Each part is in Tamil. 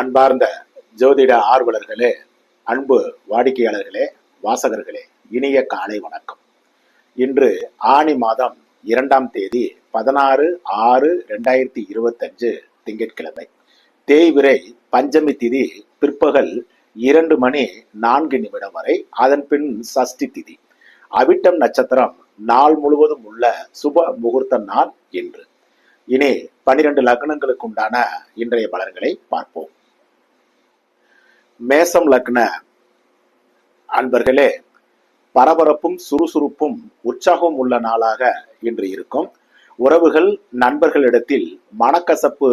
அன்பார்ந்த ஜோதிட ஆர்வலர்களே அன்பு வாடிக்கையாளர்களே வாசகர்களே இனிய காலை வணக்கம். இன்று ஆனி மாதம் இரண்டாம் தேதி பதினாறு ஆறு ரெண்டாயிரத்தி இருபத்தஞ்சு திங்கட்கிழமை. தேய்விரை பஞ்சமி திதி பிற்பகல் இரண்டு மணி நான்கு நிமிடம் வரை அதன் பின் சஷ்டி திதி. அவிட்டம் நட்சத்திரம் நாள் முழுவதும் உள்ள சுப முகூர்த்த நாள் இன்று இனி பனிரெண்டு லக்னங்களுக்கு உண்டான இன்றைய பலன்களை பார்ப்போம். மேசம் லக்ன அன்பர்களே பரபரப்பும் சுறுசுறுப்பும் உற்சாகம் உள்ள நாளாக இன்று இருக்கும். உறவுகள் நண்பர்களிடத்தில் மனக்கசப்பு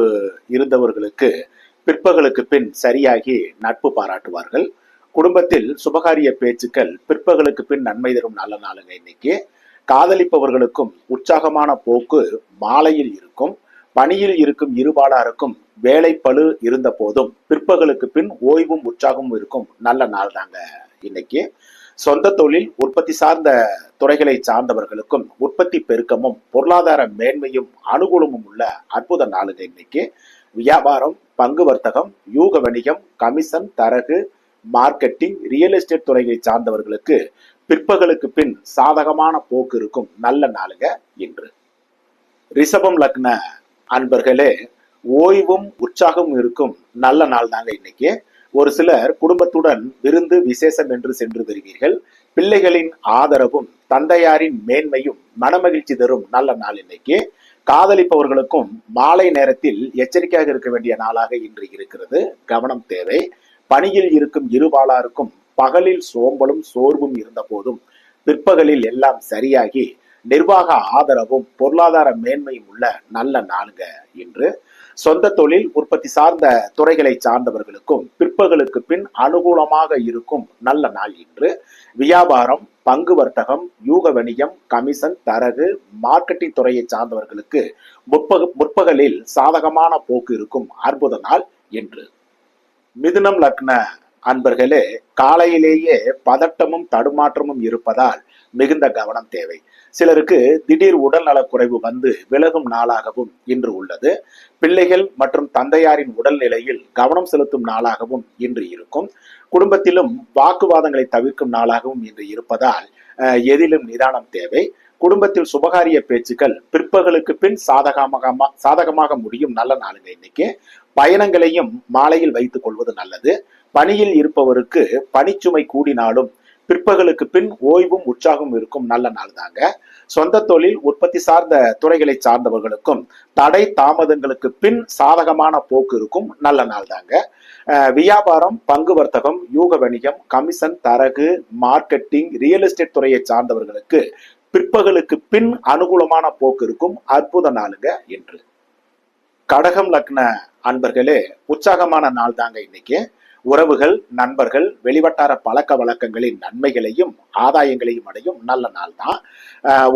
இருந்தவர்களுக்கு பிற்பகலுக்கு பின் சரியாகி நட்பு பாராட்டுவார்கள். குடும்பத்தில் சுபகாரிய பேச்சுக்கள் பிற்பகலுக்கு பின் நன்மை தரும் நல்ல நாளுங்க இன்னைக்கு. காதலிப்பவர்களுக்கும் உற்சாகமான போக்கு மாலையில் இருக்கும். பணியில் இருக்கும் இருபாலாருக்கும் வேலை பளு இருந்த போதும் பிற்பகலுக்கு பின் ஓய்வும் உற்சாகமும் இருக்கும். நல்ல நாள் தாங்க இன்னைக்கு. சொந்த தொழில் உற்பத்தி சார்ந்த துறைகளை சார்ந்தவர்களுக்கும் உற்பத்தி பெருக்கமும் பொருளாதார மேன்மையும் அனுகூலமும் உள்ள அற்புத நாளுங்க இன்னைக்கு. வியாபாரம் பங்கு வர்த்தகம் யூக வணிகம் கமிஷன் தரகு மார்க்கெட்டிங் ரியல் எஸ்டேட் துறையை சார்ந்தவர்களுக்கு பிற்பகலுக்கு பின் சாதகமான போக்கு இருக்கும். நல்ல நாளுங்க இன்று. ரிஷபம் லக்ன அன்பர்களே ஓய்வும் உற்சாகமும் இருக்கும். நல்ல நாள் தாங்க இன்னைக்கு. ஒரு சிலர் குடும்பத்துடன் விருந்து விசேஷம் என்று சென்று வருவீர்கள். பிள்ளைகளின் ஆதரவும் தந்தையாரின் மேன்மையும் மனமகிழ்ச்சி தரும் நல்ல நாள் இன்னைக்கு. காதலிப்பவர்களுக்கும் மாலை நேரத்தில் எச்சரிக்கையாக இருக்க வேண்டிய நாளாக இன்று இருக்கிறது. கவனம் தேவை. பணியில் இருக்கும் இருபாலாருக்கும் பகலில் சோம்பலும் சோர்வும் இருந்த போதும் பிற்பகலில் எல்லாம் சரியாகி நிர்வாக ஆதரவும் பொருளாதார மேன்மையும் உள்ள நல்ல நாளுங்க இன்று. சொந்த தொழில் உற்பத்தி சார்ந்த துறைகளை சார்ந்தவர்களுக்கும் பிற்பகலுக்கு பின் அனுகூலமாக இருக்கும் நல்ல நாள் இன்று. வியாபாரம் பங்கு வர்த்தகம் யூக வணிகம் கமிஷன் தரகு மார்க்கெட்டிங் துறையை சார்ந்தவர்களுக்கு முற்பக முற்பகலில் சாதகமான போக்கு இருக்கும் அற்புத நாள் என்று மிதுனம் லக்ன அன்பர்களே காலையிலேயே பதட்டமும் தடுமாற்றமும் இருப்பதால் மிகுந்த கவனம் தேவை. சிலருக்கு திடீர் உடல்நலக்குறைவு வந்து விலகும் நாளாகவும் இன்று உள்ளது. பிள்ளைகள் மற்றும் தந்தையாரின் உடல்நிலையில் கவனம் செலுத்தும் நாளாகவும் இன்று இருக்கும். குடும்பத்திலும் வாக்குவாதங்களை தவிர்க்கும் நாளாகவும் இன்று இருப்பதால் அஹ், எதிலும் நிதானம் தேவை. குடும்பத்தில் சுபகாரிய பேச்சுக்கள் பிற்பகலுக்கு பின் சாதகமாக சாதகமாக முடியும் நல்ல நாளுங்க இன்னைக்கு. பயணங்களையும் மாலையில் வைத்துக் கொள்வது நல்லது. பணியில் இருப்பவருக்கு பணிச்சுமை கூடினாலும் பிற்பகலுக்கு பின் ஓய்வும் உற்சாகம் இருக்கும் நல்ல நாள் தாங்க சொந்த தொழில் உற்பத்தி சார்ந்த துறைகளை சார்ந்தவர்களுக்கும் தடை தாமதங்களுக்கு பின் சாதகமான போக்கு இருக்கும் நல்ல நாள் தாங்க வியாபாரம் பங்கு வர்த்தகம் யூக வணிகம் கமிஷன் தரகு மார்க்கெட்டிங் ரியல் எஸ்டேட் துறையை சார்ந்தவர்களுக்கு பிற்பகலுக்கு பின் அனுகூலமான போக்கு இருக்கும் அற்புத நாளுங்க என்று கடகம் லக்ன அன்பர்களே உற்சாகமான நாள் தாங்க இன்னைக்கு. உறவுகள் நண்பர்கள் வெளிவட்டார பழக்க வழக்கங்களின் நன்மைகளையும் ஆதாயங்களையும் அடையும் நல்ல நாள் தான்.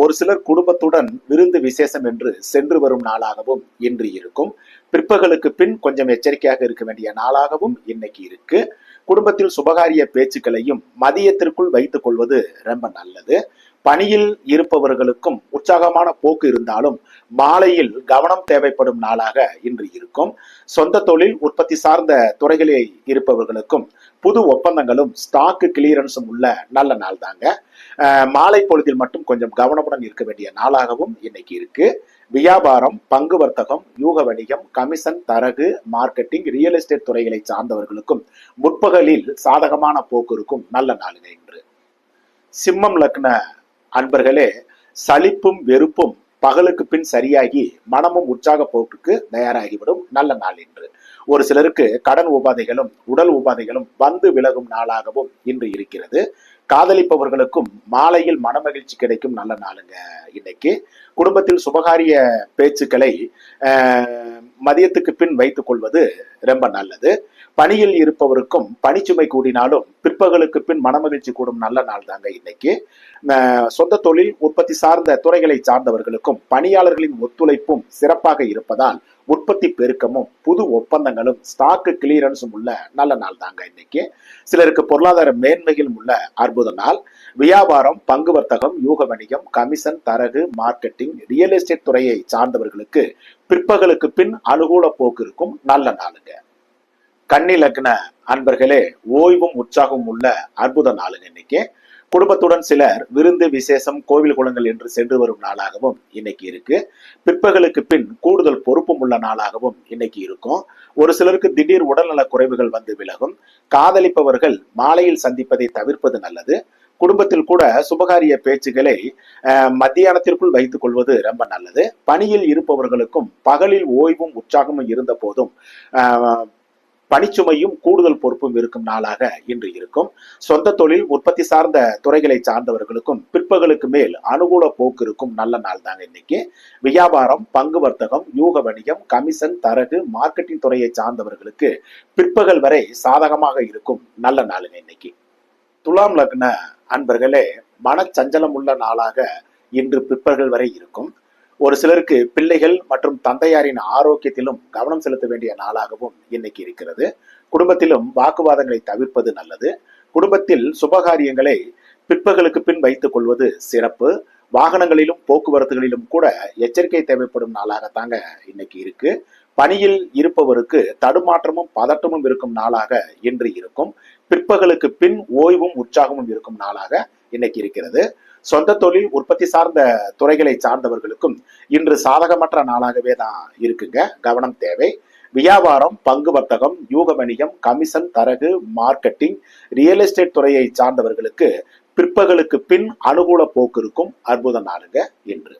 ஒரு சிலர் குடும்பத்துடன் விருந்து விசேஷம் என்று சென்று வரும் நாளாகவும் இன்று இருக்கும். பிற்பகலுக்கு பின் கொஞ்சம் எச்சரிக்கையாக இருக்க வேண்டிய நாளாகவும் இன்னைக்கு இருக்கு. குடும்பத்தில் சுபகாரிய பேச்சுக்களையும் மதியத்திற்குள் வைத்துக் கொள்வது ரொம்ப நல்லது. பணியில் இருப்பவர்களுக்கும் உற்சாகமான போக்கு இருந்தாலும் மாலையில் கவனம் தேவைப்படும் நாளாக இன்று இருக்கும். சொந்த தொழில் உற்பத்தி சார்ந்த துறைகளில் இருப்பவர்களுக்கும் புது ஒப்பந்தங்களும் ஸ்டாக்கு கிளியரன்ஸும் உள்ள நல்ல நாள் தாங்க. மாலை பொழுதில் மட்டும் கொஞ்சம் கவனமுடன் இருக்க வேண்டிய நாளாகவும் இன்னைக்கு இருக்கு. வியாபாரம் பங்கு வர்த்தகம் யூக வணிகம் கமிஷன் தரகு மார்க்கெட்டிங் ரியல் எஸ்டேட் துறைகளை சார்ந்தவர்களுக்கும் முற்பகலில் சாதகமான போக்கு இருக்கும் நல்ல நாளுங்க இன்று. சிம்மம் லக்ன அன்பர்களே சலிப்பும் வெறுப்பும் பகலுக்கு பின் சரியாகி மனமும் உற்சாக போக்குக்கு தயாராகிவிடும் நல்ல நாள் இன்று. ஒரு சிலருக்கு கடன் உபாதைகளும் உடல் உபாதைகளும் வந்து விலகும் நாளாகவும் இன்று இருக்கிறது. காதலிப்பவர்களுக்கும் மாலையில் மனமகிழ்ச்சி கிடைக்கும் நல்ல நாளுங்க இன்னைக்கு. குடும்பத்தில் சுபகாரிய பேச்சுக்களை மதியத்துக்கு பின் வைத்துக் கொள்வது ரொம்ப நல்லது. பணியில் இருப்பவருக்கும் பணிச்சுமை கூடினாலும் பிற்பகலுக்கு பின் மனமகிழ்ச்சி கூடும் நல்ல நாள் தாங்க இன்னைக்கு. சொந்த தொழில் உற்பத்தி சார்ந்த துறைகளை சார்ந்தவர்களுக்கும் பணியாளர்களின் ஒத்துழைப்பும் சிறப்பாக இருப்பதால் உற்பத்தி பெருக்கமும் புது ஒப்பந்தங்களும் ஸ்டாக்கு கிளியரன்ஸும் உள்ள நல்ல நாள் தாங்க இன்னைக்கு. சிலருக்கு பொருளாதார மேன்மையில் உள்ள அற்புத நாள். வியாபாரம் பங்கு வர்த்தகம் யூக வணிகம் கமிஷன் தரகு மார்க்கெட்டிங் ரியல் எஸ்டேட் துறையை சார்ந்தவர்களுக்கு பிற்பகலுக்கு பின் அனுகூல போக்கு இருக்கும் நல்ல நாளுங்க. கன்னி லக்ன அன்பர்களே ஓய்வும் உற்சாகமும் உள்ள அற்புத நாளுங்க இன்னைக்கு குடும்பத்துடன் சிலர் விருந்து விசேஷம் கோவில் குளங்கள் என்று சென்று வரும் நாளாகவும் இன்னைக்கு இருக்கு. பிற்பகலுக்கு பின் கூடுதல் பொறுப்பும் உள்ள நாளாகவும் இன்னைக்கு இருக்கும். ஒரு சிலருக்கு திடீர் உடல்நல குறைவுகள் வந்து விலகும். காதலிப்பவர்கள் மாலையில் சந்திப்பதை தவிர்ப்பது நல்லது. குடும்பத்தில் கூட சுபகாரிய பேச்சுகளை மத்தியானத்திற்குள் வைத்துக் கொள்வது ரொம்ப நல்லது. பணியில் இருப்பவர்களுக்கும் பகலில் ஓய்வும் உற்சாகமும் இருந்த போதும் பணிச்சுமையும் கூடுதல் பொறுப்பும் இருக்கும் நாளாக இன்று இருக்கும். சொந்த தொழில் உற்பத்தி சார்ந்த துறைகளை சார்ந்தவர்களுக்கும் பிற்பகலுக்கு மேல் அனுகூல போக்கு இருக்கும் நல்ல நாள் தான் இன்னைக்கு. வியாபாரம் பங்கு வர்த்தகம் யூக வணிகம் கமிஷன் தரகு மார்க்கெட்டிங் துறையை சார்ந்தவர்களுக்கு பிற்பகல் வரை சாதகமாக இருக்கும் நல்ல நாளுங்க இன்னைக்கு. துலாம் லக்ன அன்பர்களே மனச்சஞ்சலம் உள்ள நாளாக இன்று பிற்பகல் வரை இருக்கும். ஒரு சிலருக்கு பிள்ளைகள் மற்றும் தந்தையாரின் ஆரோக்கியத்திலும் கவனம் செலுத்த வேண்டிய நாளாகவும் இன்னைக்கு இருக்கிறது. குடும்பத்திலும் வாக்குவாதங்களை தவிர்ப்பது நல்லது. குடும்பத்தில் சுபகாரியங்களை பிற்பகலுக்கு பின் வைத்துக் கொள்வது சிறப்பு. வாகனங்களிலும் போக்குவரத்துகளிலும் கூட எச்சரிக்கை தேவைப்படும் நாளாகத்தாங்க இன்னைக்கு இருக்கு. பணியில் இருப்பவருக்கு தடுமாற்றமும் பதட்டமும் இருக்கும் நாளாக இன்று இருக்கும். பிற்பகலுக்கு பின் ஓய்வும் உற்சாகமும் இருக்கும் நாளாக இன்னைக்கு இருக்கிறது. சொந்த தொழில் உற்பத்தி சார்ந்த துறைகளை சார்ந்தவர்களுக்கும் இன்று சாதகமற்ற நாளாகவே தான் இருக்குங்க. கவனம் தேவை. வியாபாரம் பங்கு வர்த்தகம் யூக வணிகம் கமிஷன் தரகு மார்க்கெட்டிங் ரியல் எஸ்டேட் துறையை சார்ந்தவர்களுக்கு பிற்பகலுக்கு பின் அனுகூல போக்கு இருக்கும். அற்புத நாளுங்க இன்று.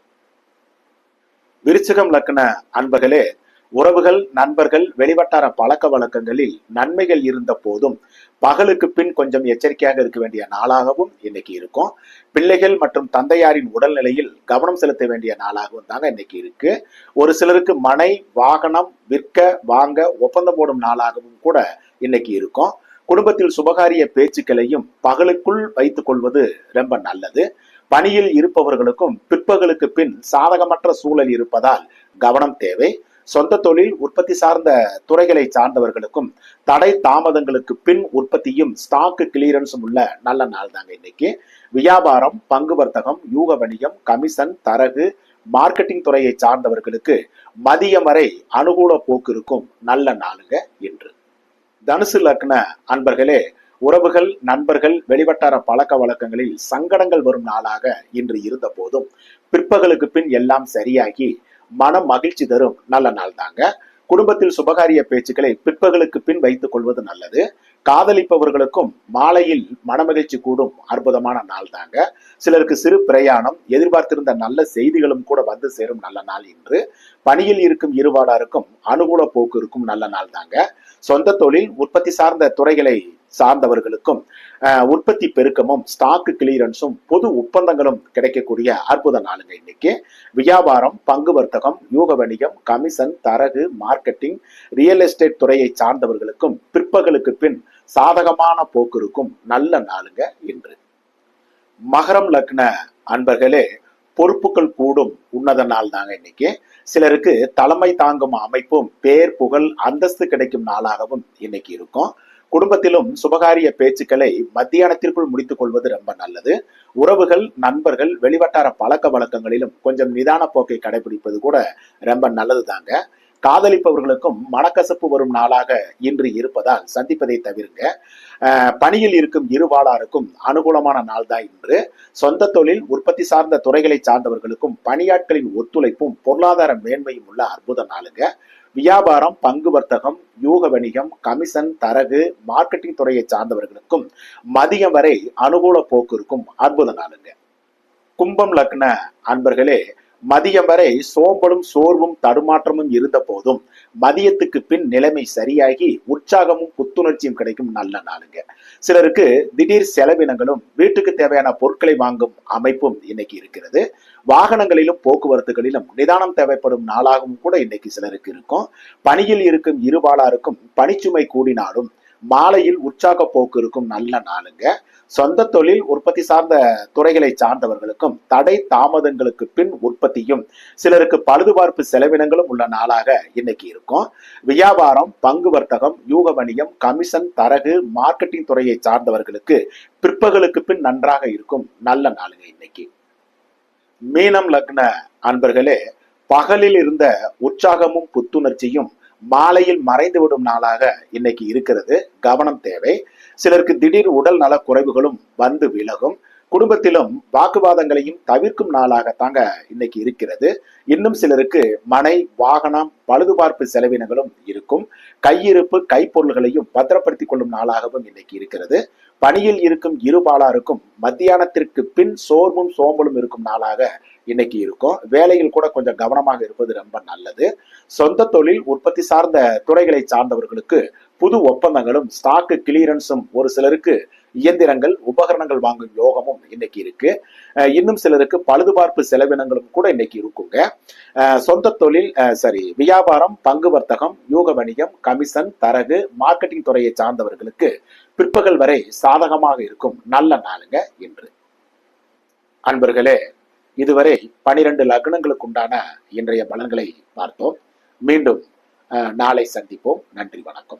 விருச்சகம் லக்ன அன்பர்களே உறவுகள் நண்பர்கள் வெளிவட்டார பழக்க வழக்கங்களில் நன்மைகள் இருந்த போதும் பகலுக்கு பின் கொஞ்சம் எச்சரிக்கையாக இருக்க வேண்டிய நாளாகவும் இன்னைக்கு இருக்கும். பிள்ளைகள் மற்றும் தந்தையாரின் உடல்நிலையில் கவனம் செலுத்த வேண்டிய நாளாகவும் தாங்க இன்னைக்கு இருக்கு. ஒரு சிலருக்கு மனை வாகனம் விற்க வாங்க ஒப்பந்தம் போடும் நாளாகவும் கூட இன்னைக்கு இருக்கும். குடும்பத்தில் சுபகாரிய பேச்சுக்களையும் பகலுக்குள் வைத்துக் கொள்வது ரொம்ப நல்லது. பணியில் இருப்பவர்களுக்கும் பிற்பகலுக்கு பின் சாதகமற்ற சூழல் இருப்பதால் கவனம் தேவை. சொந்த தொழில் உற்பத்தி சார்ந்த துறைகளை சார்ந்தவர்களுக்கும் தடை தாமதங்களுக்கு பின் உற்பத்தியும் ஸ்டாக் கிளியரன்ஸும் உள்ள நல்ல நாள் தாங்க இன்னைக்கு. வியாபாரம் பங்கு வர்த்தகம் யூக வணிகம் கமிஷன் தரகு மார்க்கெட்டிங் துறையை சார்ந்தவர்களுக்கு மதியம் வரை அனுகூல போக்கு இருக்கும் நல்ல நாளுங்க இன்று. தனுசு லக்ன அன்பர்களே உறவுகள் நண்பர்கள் வெளிவட்டார பழக்க வழக்கங்களில் சங்கடங்கள் வரும் நாளாக இன்று இருந்த போதும் பிற்பகலுக்கு பின் எல்லாம் சரியாகி மன மகிழ்ச்சி தரும் நல்ல நாள் தாங்க. குடும்பத்தில் சுபகாரிய பேச்சுக்களை பிற்பகலுக்கு பின் வைத்துக் கொள்வது நல்லது. காதலிப்பவர்களுக்கும் மாலையில் மனமகிழ்ச்சி கூடும் அற்புதமான நாள் தாங்க. சிலருக்கு சிறு பிரயாணம் எதிர்பார்த்திருந்த நல்ல செய்திகளும் கூட வந்து சேரும் நல்ல நாள் இன்று. பணியில் இருக்கும் இருவாடாருக்கும் அனுகூல போக்கு இருக்கும் நல்ல நாள் தாங்க. சொந்த தொழில் உற்பத்தி சார்ந்த துறைகளை சார்ந்தவர்களுக்கும் உற்பத்தி பெருக்கமும் ஸ்டாக் கிளியரன்ஸும் பொது ஒப்பந்தங்களும் கிடைக்கக்கூடிய அற்புத நாளுங்க இன்னைக்கு. வியாபாரம் பங்கு வர்த்தகம் யூக வணிகம் கமிஷன் தரகு மார்க்கெட்டிங் ரியல் எஸ்டேட் துறையை சார்ந்தவர்களுக்கும் பிற்பகலுக்கு பின் சாதகமான போக்கு இருக்கும் நல்ல நாளுங்க இன்று. மகரம் லக்ன அன்பர்களே பொறுப்புகள் கூடும் உன்னத நாள் தாங்க இன்னைக்கு. சிலருக்கு தலைமை தாங்கும் அமைப்பும் பேர் புகழ் அந்தஸ்து கிடைக்கும் நாளாகவும் இன்னைக்கு இருக்கும். குடும்பத்திலும் சுபகாரிய பேச்சுக்களை மத்தியானத்திற்குள் முடித்துக் கொள்வது ரொம்ப நல்லது. உறவுகள் நண்பர்கள் வெளிவட்டார பழக்க வழக்கங்களிலும் கொஞ்சம் நிதான போக்கை கடைபிடிப்பது கூட ரொம்ப நல்லது தாங்க. காதலிப்பவர்களுக்கும் மனக்கசப்பு வரும் நாளாக இன்று இருப்பதால் சந்திப்பதை தவிருங்க. பணியில் இருக்கும் இருவாளாருக்கும் அனுகூலமான நாள் தான் இன்று. சொந்த தொழில் உற்பத்தி சார்ந்த துறைகளை சார்ந்தவர்களுக்கும் பணியாட்களின் ஒத்துழைப்பும் பொருளாதார மேன்மையும் உள்ள அற்புத நாளுங்க. வியாபாரம் பங்கு வர்த்தகம் யூக வணிகம் கமிஷன் தரகு மார்க்கெட்டிங் துறையை சார்ந்தவர்களுக்கும் மதியம் வரை அனுகூல போக்கு இருக்கும். அற்புத நாளுங்க. கும்பம் லக்ன அன்பர்களே மதியம் வரை சோம்பலும் சோர்வும் தடுமாற்றமும் இருந்த போதும் மதியத்துக்கு பின் நிலைமை சரியாகி உற்சாகமும் புத்துணர்ச்சியும் கிடைக்கும் நல்ல நாளுங்க. சிலருக்கு திடீர் செலவினங்களும் வீட்டுக்கு தேவையான பொருட்களை வாங்கும் அமைப்பும் இன்னைக்கு இருக்கிறது. வாகனங்களிலும் போக்குவரத்துகளிலும் நிதானம் தேவைப்படும் நாளாகவும் கூட இன்னைக்கு சிலருக்கு இருக்கும். பணியில் இருக்கும் இருபாலாருக்கும் பணிச்சுமை கூடினாலும் மாலையில் உற்சாக போக்கு இருக்கும் நல்ல நாளுங்க. சொந்த தொழில் உற்பத்தி சார்ந்த துறைகளை சார்ந்தவர்களுக்கும் தடை தாமதங்களுக்கு பின் உற்பத்தியும் சிலருக்கு பழுதுபார்ப்பு செலவினங்களும் உள்ள நாளாக இன்னைக்கு இருக்கும். வியாபாரம் பங்கு வர்த்தகம் யூக வணிகம் கமிஷன் தரகு மார்க்கெட்டிங் துறையை சார்ந்தவர்களுக்கு பிற்பகலுக்கு பின் நன்றாக இருக்கும் நல்ல நாளுங்க இன்னைக்கு. மீனம் லக்ன அன்பர்களே பகலில் இருந்த உற்சாகமும் புத்துணர்ச்சியும் மாலையில் மறைந்து விடும் நாளாக இன்னைக்கு இருக்கிறது. கவனம் தேவை. சிலருக்கு திடீர் உடல் நல குறைவுகளும் வந்து விலகும். குடும்பத்திலும் வாக்குவாதங்களையும் தவிர்க்கும் நாளாக தாங்க இன்னைக்கு இருக்கிறது. இன்னும் சிலருக்கு மனை வாகனம் பழுதுபார்ப்பு செலவினங்களும் இருக்கும். கையிருப்பு கைப்பொருள்களையும் பத்திரப்படுத்திக் கொள்ளும் நாளாகவும் இன்னைக்கு இருக்கிறது. பணியில் இருக்கும் இருபாலாருக்கும் மத்தியானத்திற்கு பின் சோர்வும் சோம்பலும் இருக்கும் நாளாக இன்னைக்கு இருக்கும். வேலையில் கூட கொஞ்சம் கவனமாக இருப்பது ரொம்ப நல்லது. சொந்த தொழில் உற்பத்தி சார்ந்த துறைகளை சார்ந்தவர்களுக்கு புது ஒப்பந்தங்களும் ஸ்டாக்கு கிளியரன்ஸும் ஒரு சிலருக்கு இயந்திரங்கள் உபகரணங்கள் வாங்கும் யோகமும் இன்னைக்கு இருக்கு. அஹ் இன்னும் சிலருக்கு பழுதுபார்ப்பு செலவினங்களும் கூட இன்னைக்கு இருக்குங்க. சொந்த தொழில் அஹ் சரி வியாபாரம் பங்கு வர்த்தகம் யூக வணிகம் கமிஷன் தரகு மார்க்கெட்டிங் துறையை சார்ந்தவர்களுக்கு பிற்பகல் வரை சாதகமாக இருக்கும் நல்ல நாளுங்க இன்று. அன்பர்களே இதுவரை பனிரெண்டு லக்னங்களுக்கு உண்டான இன்றைய பலன்களை பார்த்தோம். மீண்டும் நாளை சந்திப்போம். நன்றி வணக்கம்.